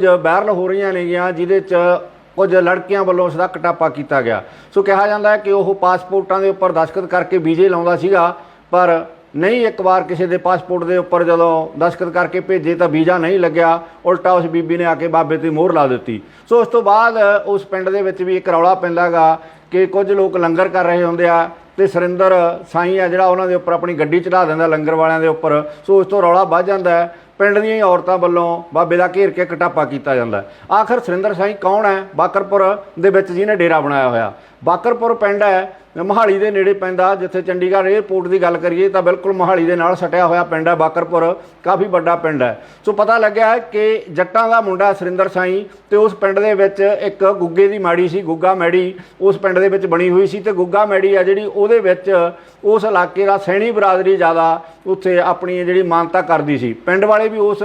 ਜੋ ਵਾਇਰਲ ਹੋ ਰਹੀਆਂ ਨੇਗੀਆਂ, ਜਿਹਦੇ ਚ ਕੁਝ ਲੜਕੀਆਂ ਵੱਲੋਂ ਉਸ ਦਾ ਕਟਾਪਾ ਕੀਤਾ ਗਿਆ। ਸੋ ਕਿਹਾ ਜਾਂਦਾ ਹੈ ਕਿ ਉਹ ਪਾਸਪੋਰਟਾਂ ਦੇ ਉੱਪਰ ਦਸਖਤ ਕਰਕੇ ਵੀਜ਼ੇ ਲਾਉਂਦਾ ਸੀਗਾ, ਪਰ ਨਹੀਂ, ਇੱਕ ਵਾਰ ਕਿਸੇ ਦੇ ਪਾਸਪੋਰਟ ਦੇ ਉੱਪਰ ਜਦੋਂ ਦਸਖਤ ਕਰਕੇ ਭੇਜੇ ਤਾਂ ਵੀਜ਼ਾ ਨਹੀਂ ਲੱਗਿਆ। ਉਲਟਾ ਉਸ ਬੀਬੀ ਨੇ ਆ ਕੇ ਬਾਬੇ ਤੇ ਮੋਹਰ ਲਾ ਦਿੱਤੀ। ਸੋ ਉਸ ਤੋਂ ਬਾਅਦ ਉਸ ਪਿੰਡ ਦੇ ਵਿੱਚ ਵੀ ਇੱਕ ਰੌਲਾ ਪੈਂਦਾਗਾ ਕਿ ਕੁਝ ਲੋਕ ਲੰਗਰ ਕਰ ਰਹੇ ਹੁੰਦੇ ਆ ਤੇ ਸੁਰਿੰਦਰ ਸਾਈਂ ਆ ਜਿਹੜਾ ਉਹਨਾਂ ਦੇ ਉੱਪਰ ਆਪਣੀ ਗੱਡੀ ਚੜਾ ਦਿੰਦਾ ਲੰਗਰ ਵਾਲਿਆਂ ਦੇ ਉੱਪਰ। ਸੋ ਉਸ ਤੋਂ ਰੌਲਾ ਵੱਧ ਜਾਂਦਾ ਪਿੰਡ ਦੀਆਂ ਹੀ ਔਰਤਾਂ ਵੱਲੋਂ ਬਾਬੇ ਦਾ ਘੇਰ ਕੇ ਕਟਾਪਾ ਕੀਤਾ ਜਾਂਦਾ ਆਖਰ ਸੁਰਿੰਦਰ ਸਾਈਂ ਕੌਣ ਹੈ? ਬਾਕਰਪੁਰ ਦੇ ਵਿੱਚ ਜਿਹਨੇ ਡੇਰਾ ਬਣਾਇਆ ਹੋਇਆ। ਬਾਕਰਪੁਰ ਪਿੰਡ ਹੈ ਮੋਹਾਲੀ ਦੇ ਨੇੜੇ ਪੈਂਦਾ, ਜਿੱਥੇ ਚੰਡੀਗੜ੍ਹ 에ਅਰਪੋਰਟ ਦੀ ਗੱਲ ਕਰੀਏ ਤਾਂ ਬਿਲਕੁਲ ਮੋਹਾਲੀ ਦੇ ਨਾਲ ਸਟਿਆ ਹੋਇਆ ਪਿੰਡ ਹੈ, ਬਾਕਰਪੁਰ, ਕਾਫੀ ਵੱਡਾ ਪਿੰਡ ਹੈ। ਸੋ ਪਤਾ ਲੱਗਿਆ ਕਿ ਜੱਟਾਂ ਦਾ ਮੁੰਡਾ ਸੁਰਿੰਦਰ ਸਾਈਂ ਤੇ ਉਸ ਪਿੰਡ ਦੇ ਵਿੱਚ ਇੱਕ ਗੁੱਗੇ ਦੀ ਮਾੜੀ ਸੀ, ਗੁੱਗਾ ਮੈੜੀ, ਉਸ ਪਿੰਡ ਦੇ ਵਿੱਚ ਬਣੀ ਹੋਈ ਸੀ ਤੇ ਗੁੱਗਾ ਮੈੜੀ ਆ ਜਿਹੜੀ ਉਹਦੇ ਵਿੱਚ ਉਸ ਇਲਾਕੇ ਦਾ ਸੈਣੀ ਬਰਾਦਰੀ ਜ਼ਿਆਦਾ ਉੱਥੇ ਆਪਣੀ ਜਿਹੜੀ ਮਾਨਤਾ ਕਰਦੀ ਸੀ। ਪਿੰਡ ਵਾਲੇ ਵੀ ਉਸ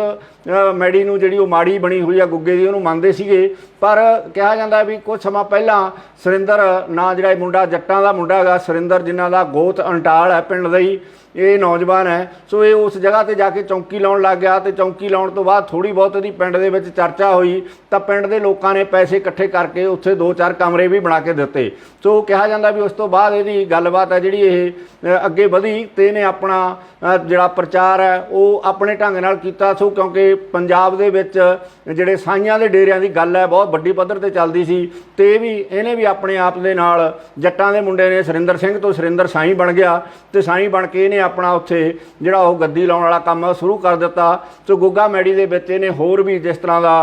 ਮੈੜੀ ਨੂੰ ਜਿਹੜੀ ਉਹ ਮਾੜੀ ਬਣੀ ਹੋਈ ਆ ਗੁੱਗੇ ਦੀ, ਉਹਨੂੰ ਮੰਨਦੇ ਸੀਗੇ। ਪਰ ਕਿਹਾ ਜਾਂਦਾ ਵੀ ਕੁਝ ਸਮਾਂ ਪਹਿਲਾਂ ਸੁਰਿੰਦਰ ਨਾਂ ਜਿਹੜਾ ਇਹ ਮੁੰਡਾ, ਜੱਟਾਂ ਦਾ ਮੁੰਡਾ ਹੈਗਾ, ਸੁਰਿੰਦਰ ਜਿਨ੍ਹਾਂ ਦਾ ਗੋਤ ਅੰਟਾਲ ਹੈ ਪਿੰਡ ਦਾ ਹੀ, ਇਹ ਨੌਜਵਾਨ ਹੈ। ਸੋ ਇਹ ਉਸ ਜਗ੍ਹਾ ਤੇ ਜਾ ਕੇ ਚੌਂਕੀ ਲਾਉਣ ਲੱਗ ਗਿਆ ਤੇ ਚੌਂਕੀ ਲਾਉਣ ਤੋਂ ਬਾਅਦ ਥੋੜੀ ਬਹੁਤ ਇਹਦੀ ਪਿੰਡ ਦੇ ਵਿੱਚ ਚਰਚਾ ਹੋਈ। ਤਾਂ ਪਿੰਡ ਦੇ ਲੋਕਾਂ ਨੇ ਪੈਸੇ ਇਕੱਠੇ ਕਰਕੇ ਉੱਥੇ ਦੋ ਚਾਰ ਕਮਰੇ ਵੀ ਬਣਾ ਕੇ ਦਿੱਤੇ। ਸੋ ਕਿਹਾ ਜਾਂਦਾ ਵੀ ਉਸ ਤੋਂ ਬਾਅਦ ਇਹਦੀ ਗੱਲਬਾਤ ਹੈ ਜਿਹੜੀ ਇਹ ਅੱਗੇ ਵਧੀ ਤੇ ਇਹਨੇ ਆਪਣਾ ਜਿਹੜਾ ਪ੍ਰਚਾਰ ਹੈ, ਉਹ ਆਪਣੇ ਢੰਗ ਨਾਲ ਕੀਤਾ। ਸੋ ਕਿਉਂਕਿ ਪੰਜਾਬ ਦੇ ਵਿੱਚ ਜਿਹੜੇ ਸਾਈਆਂ ਦੇ ਡੇਰਿਆਂ ਦੀ ਗੱਲ ਹੈ, ਬਹੁਤ ਵੱਡੀ ਪੱਧਰ ਤੇ ਚੱਲਦੀ ਸੀ ਤੇ ਇਹ ਵੀ, ਇਹਨੇ ਵੀ ਆਪਣੇ ਆਪ ਦੇ ਨਾਲ ਜੱਟਾਂ ਦੇ ਮੁੰਡੇ ਨੇ ਸੁਰਿੰਦਰ ਸਿੰਘ ਤੋਂ ਸੁਰਿੰਦਰ ਸਾਈਂ ਬਣ ਗਿਆ ਤੇ ਸਾਈਂ ਬਣ ਕੇ ਇਹਨੇ ਆਪਣਾ ਉੱਥੇ ਜਿਹੜਾ ਉਹ ਗੱਦੀ ਲਾਉਣ ਵਾਲਾ ਕੰਮ ਸ਼ੁਰੂ ਕਰ ਦਿੱਤਾ ਸੋ ਗੁੱਗਾ ਮੈੜੀ ਦੇ ਵਿੱਚ ਇਹਨੇ ਹੋਰ ਵੀ ਜਿਸ ਤਰ੍ਹਾਂ ਦਾ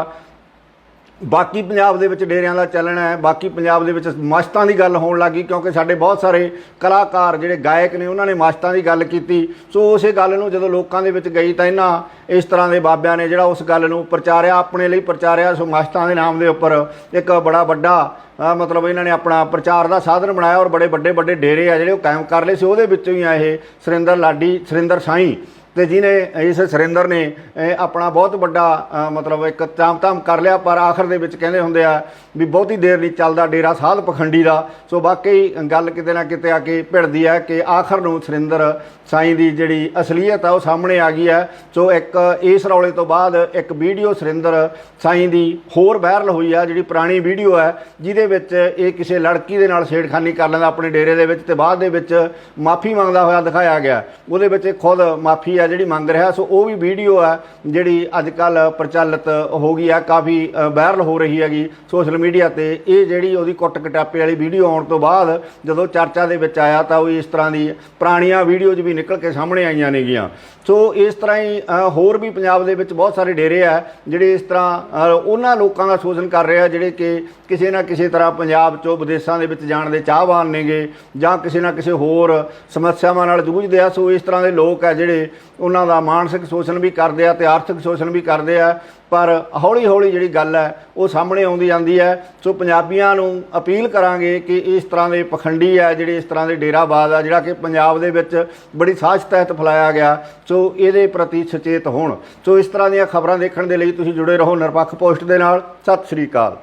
ਬਾਕੀ ਪੰਜਾਬ ਦੇ ਵਿੱਚ ਡੇਰਿਆਂ ਦਾ ਚੱਲਣ ਹੈ, ਬਾਕੀ ਪੰਜਾਬ ਦੇ ਵਿੱਚ ਮਾਸ਼ਤਾਂ ਦੀ ਗੱਲ ਹੋਣ ਲੱਗੀ ਕਿਉਂਕਿ ਸਾਡੇ ਬਹੁਤ ਸਾਰੇ ਕਲਾਕਾਰ ਜਿਹੜੇ ਗਾਇਕ ਨੇ, ਉਹਨਾਂ ਨੇ ਮਾਸ਼ਤਾਂ ਦੀ ਗੱਲ ਕੀਤੀ। ਸੋ ਉਸੇ ਗੱਲ ਨੂੰ ਜਦੋਂ ਲੋਕਾਂ ਦੇ ਵਿੱਚ ਗਈ ਤਾਂ ਇਹਨਾਂ ਇਸ ਤਰ੍ਹਾਂ ਦੇ ਬਾਬਿਆਂ ਨੇ ਜਿਹੜਾ ਉਸ ਗੱਲ ਨੂੰ ਪ੍ਰਚਾਰਿਆ, ਆਪਣੇ ਲਈ ਪ੍ਰਚਾਰਿਆ, ਸੋ ਮਾਸ਼ਤਾਂ ਦੇ ਨਾਮ ਦੇ ਉੱਪਰ ਇੱਕ ਬੜਾ ਵੱਡਾ ਮਤਲਬ ਇਹਨਾਂ ਨੇ ਆਪਣਾ ਪ੍ਰਚਾਰ ਦਾ ਸਾਧਨ ਬਣਾਇਆ ਔਰ ਬੜੇ ਵੱਡੇ ਵੱਡੇ ਡੇਰੇ ਆ ਜਿਹੜੇ ਉਹ ਕਾਇਮ ਕਰ ਲਏ। ਸੀ ਉਹਦੇ ਵਿੱਚੋਂ ਹੀ ਆ ਇਹ ਸੁਰਿੰਦਰ ਲਾਡੀ, ਸੁਰਿੰਦਰ ਸਾਈਂ। ਤੇ ਜਿਹਨੇ, ਇਸ ਸੁਰਿੰਦਰ ਨੇ ਆਪਣਾ ਬਹੁਤ ਵੱਡਾ ਮਤਲਬ ਇੱਕ ਤਾਮ-ਤਾਮ ਕਰ ਲਿਆ, ਪਰ ਆਖਰ ਦੇ ਵਿੱਚ ਕਹਿੰਦੇ ਹੁੰਦੇ ਆ ਵੀ ਬਹੁਤੀ ਦੇਰ ਨਹੀਂ ਚੱਲਦਾ ਡੇਰਾ ਸਾਧ ਪਖੰਡੀ ਦਾ। ਸੋ ਵਾਕਈ ਗੱਲ ਕਿਤੇ ਨਾ ਕਿਤੇ ਆ ਕੇ ਭਿੜਦੀ ਹੈ ਕਿ ਆਖਰ ਨੂੰ ਸੁਰਿੰਦਰ ਸਾਈਂ ਦੀ ਜਿਹੜੀ ਅਸਲੀਅਤ ਆ ਉਹ ਸਾਹਮਣੇ ਆ ਗਈ ਹੈ ਸੋ ਇੱਕ ਇਸ ਰੌਲੇ ਤੋਂ ਬਾਅਦ ਇੱਕ ਵੀਡੀਓ ਸੁਰਿੰਦਰ ਸਾਈਂ ਦੀ ਹੋਰ ਵਾਇਰਲ ਹੋਈ ਆ, ਜਿਹੜੀ ਪੁਰਾਣੀ ਵੀਡੀਓ ਹੈ ਜਿਹਦੇ ਵਿੱਚ ਇਹ ਕਿਸੇ ਲੜਕੀ ਦੇ ਨਾਲ ਛੇੜਖਾਨੀ ਕਰ ਲੈਂਦਾ ਆਪਣੇ ਡੇਰੇ ਦੇ ਵਿੱਚ ਤੇ ਬਾਅਦ ਦੇ ਵਿੱਚ ਮਾਫੀ ਮੰਗਦਾ ਹੋਇਆ ਦਿਖਾਇਆ ਗਿਆ। ਉਹਦੇ ਵਿੱਚ ਇਹ ਖੁਦ ਮਾਫੀ ਆ ਜਿਹੜੀ ਮੰਗ ਰਿਹਾ, ਸੋ ਉਹ ਵੀ ਵੀਡੀਓ ਆ ਜਿਹੜੀ ਅੱਜ ਕੱਲ ਪ੍ਰਚਲਿਤ ਹੋ ਗਈ ਆ, ਕਾਫੀ ਵਾਇਰਲ ਹੋ ਰਹੀ ਹੈਗੀ ਸੋਸ਼ਲ ਮੀਡੀਆ ਤੇ। ਇਹ ਜਿਹੜੀ ਉਹਦੀ ਕੁੱਟ ਕਟਾਪੇ ਵਾਲੀ ਵੀਡੀਓ ਆਉਣ ਤੋਂ ਬਾਅਦ ਜਦੋਂ ਚਰਚਾ ਦੇ ਵਿੱਚ ਆਇਆ ਤਾਂ ਉਹ ਇਸ ਤਰ੍ਹਾਂ ਦੀ ਪੁਰਾਣੀਆਂ ਵੀਡੀਓਜ਼ ਵੀ ਨਿਕਲ ਕੇ ਸਾਹਮਣੇ ਆਈਆਂ ਨੇਗੀਆਂ। ਸੋ ਇਸ ਤਰ੍ਹਾਂ ਹੀ ਹੋਰ ਵੀ ਪੰਜਾਬ ਦੇ ਵਿੱਚ ਬਹੁਤ ਸਾਰੇ ਡੇਰੇ ਆ ਜਿਹੜੇ ਇਸ ਤਰ੍ਹਾਂ ਉਹਨਾਂ ਲੋਕਾਂ ਦਾ ਸ਼ੋਸ਼ਣ ਕਰ ਰਹੇ ਆ ਜਿਹੜੇ ਕਿ ਕਿਸੇ ਨਾ ਕਿਸੇ ਤਰ੍ਹਾਂ ਪੰਜਾਬ ਚੋਂ ਵਿਦੇਸ਼ਾਂ ਦੇ ਵਿੱਚ ਜਾਣ ਦੇ ਚਾਹਵਾਨ ਨੇਗੇ ਜਾਂ ਕਿਸੇ ਨਾ ਕਿਸੇ ਹੋਰ ਸਮੱਸਿਆਵਾਂ ਨਾਲ ਜੂਝਦੇ ਆ। ਸੋ ਇਸ ਤਰ੍ਹਾਂ ਦੇ ਲੋਕ ਆ ਜਿਹੜੇ ਉਹਨਾਂ ਦਾ ਮਾਨਸਿਕ ਸ਼ੋਸ਼ਣ ਵੀ ਕਰਦੇ ਆ, ਤੇ ਆਰਥਿਕ ਸ਼ੋਸ਼ਣ ਵੀ ਕਰਦੇ ਆ, ਪਰ ਹੌਲੀ ਹੌਲੀ ਜਿਹੜੀ ਗੱਲ ਹੈ, ਉਹ ਸਾਹਮਣੇ ਆਉਂਦੀ ਜਾਂਦੀ ਹੈ। ਸੋ ਪੰਜਾਬੀਆਂ ਨੂੰ ਅਪੀਲ ਕਰਾਂਗੇ ਕਿ ਇਸ ਤਰ੍ਹਾਂ ਦੇ ਪਖੰਡੀ ਹੈ ਜਿਹੜੇ ਇਸ ਤਰ੍ਹਾਂ ਦੇ ਡੇਰਾਬਾਜ਼ ਆ, ਜਿਹੜਾ ਕਿ ਪੰਜਾਬ ਦੇ ਵਿੱਚ ਬੜੀ ਸਾਜ਼ਿਸ਼ ਤਹਿਤ ਫੈਲਾਇਆ ਗਿਆ, ਸੋ ਇਹਦੇ ਪ੍ਰਤੀ ਸੁਚੇਤ ਹੋਣ। ਸੋ ਇਸ ਤਰ੍ਹਾਂ ਦੀਆਂ ਖਬਰਾਂ ਦੇਖਣ ਦੇ ਲਈ ਤੁਸੀਂ ਜੁੜੇ ਰਹੋ ਨਿਰਪੱਖ ਪੋਸਟ ਦੇ ਨਾਲ। ਸਤਿ ਸ੍ਰੀ ਅਕਾਲ।